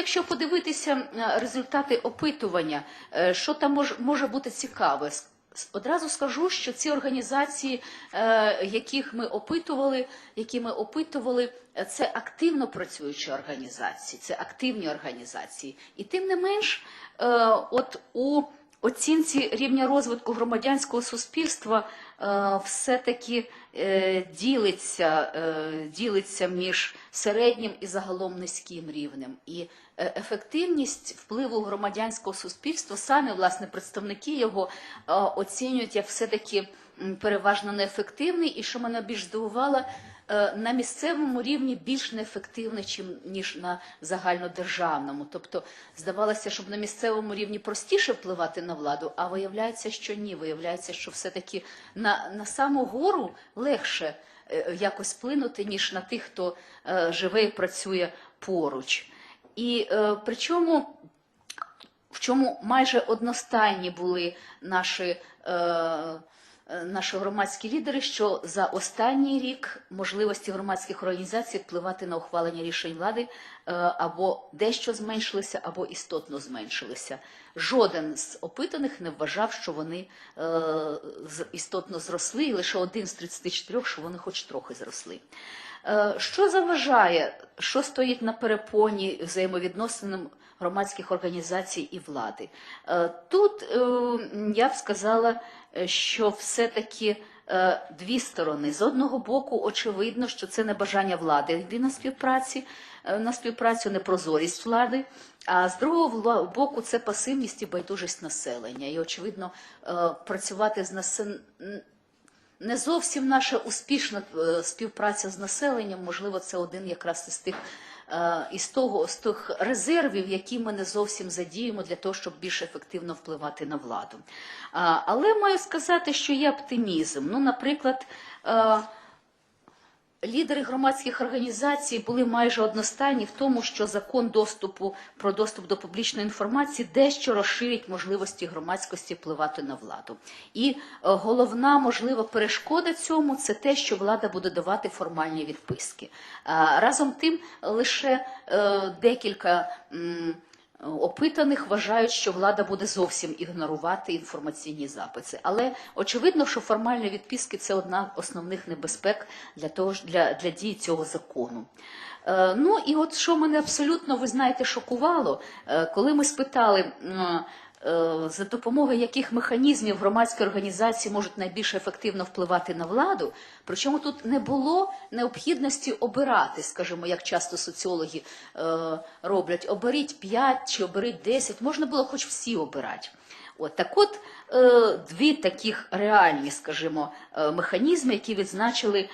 якщо подивитися е, результати опитування, е, що там мож, може бути цікаве? Одразу скажу, що ці організації, е, яких ми опитували, які ми опитували, це активно працюючі організації, це активні організації. І тим не менш, от у оцінці рівня розвитку громадянського суспільства е, все-таки е, ділиться, е, ділиться між середнім і загалом низьким рівнем. І ефективність впливу громадянського суспільства самі власне представники його оцінюють як все-таки переважно неефективний, і що мене більш здивувало, на місцевому рівні більш неефективний, чим ніж на загальнодержавному. Тобто здавалося, щоб на місцевому рівні простіше впливати на владу, а виявляється, що ні. Виявляється, що все-таки на, на саму гору легше е, якось вплинути, ніж на тих, хто е, живе і працює поруч. І е, причому в чому майже одностайні були наші, е, е, наші громадські лідери, що за останній рік можливості громадських організацій впливати на ухвалення рішень влади е, або дещо зменшилися, або істотно зменшилися. Жоден з опитаних не вважав, що вони е, істотно зросли, і лише один з 34, що вони хоч трохи зросли. Е, Що заважає, що стоїть на перепоні взаємовідносинам громадських організацій і влади? Е, Тут е, я б сказала, е, що все-таки е, дві сторони. З одного боку, очевидно, що це не бажання влади йти на співпраці, е, на співпрацю, непрозорість влади. А з другого боку, це пасивність і байдужість населення. І, очевидно, е, працювати з населенням не зовсім наша успішна е, співпраця з населенням, можливо, це один якраз із тих е, із того з тих резервів, які ми не зовсім задіємо для того, щоб більш ефективно впливати на владу. Але маю сказати, що є оптимізм. Ну, наприклад. Е, Лідери громадських організацій були майже одностайні в тому, що закон доступу про доступ до публічної інформації дещо розширить можливості громадськості впливати на владу. І е, головна можлива перешкода цьому це те, що влада буде давати формальні відписки. Разом тим, лише е, декілька. Опитаних вважають, що влада буде зовсім ігнорувати інформаційні записи. Але очевидно, що формальні відписки це одна з основних небезпек для того для, для дії цього закону. Е, ну і от що мене абсолютно, ви знаєте, шокувало, е, коли ми спитали. За допомогою яких механізмів громадські організації можуть найбільш ефективно впливати на владу, причому тут не було необхідності обирати, скажімо, як часто соціологи е, роблять, оберіть 5 чи оберіть 10, можна було хоч всі обирати. От так от е, дві таких реальні, скажімо, е, механізми, які відзначили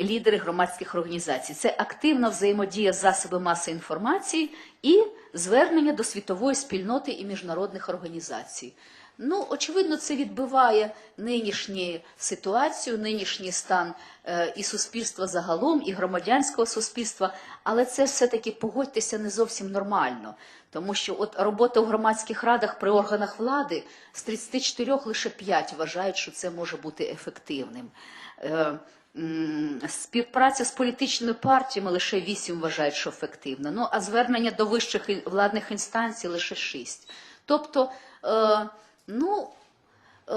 лідери громадських організацій. Це активна взаємодія з засобами маси інформації і звернення до світової спільноти і міжнародних організацій. Ну, очевидно, це відбиває нинішню ситуацію, нинішній стан е, і суспільства загалом, і громадянського суспільства, але це все-таки погодьтеся не зовсім нормально. Тому що от робота у громадських радах при органах влади з 34 лише 5 вважають, що це може бути ефективним. Е, Співпраця з політичними партіями лише 8 вважають, що ефективна. Ну а звернення до вищих владних інстанцій лише 6. Тобто, е, ну, е,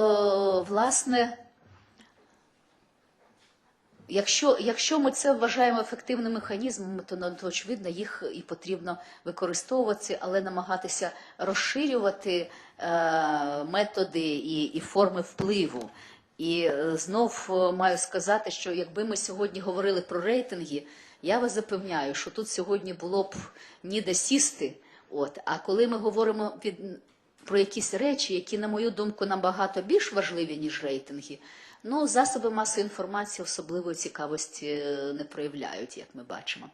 власне, Якщо, якщо ми це вважаємо ефективними механізмами, то, ну, очевидно їх і потрібно використовувати, але намагатися розширювати е, методи і, і форми впливу. І е, знов е, маю сказати, що якби ми сьогодні говорили про рейтинги, я вас запевняю, що тут сьогодні було б ніде сісти. От, а коли ми говоримо під, про якісь речі, які, на мою думку, набагато більш важливі, ніж рейтинги, ну, засоби масової інформації особливої цікавості е, не проявляють, як ми бачимо.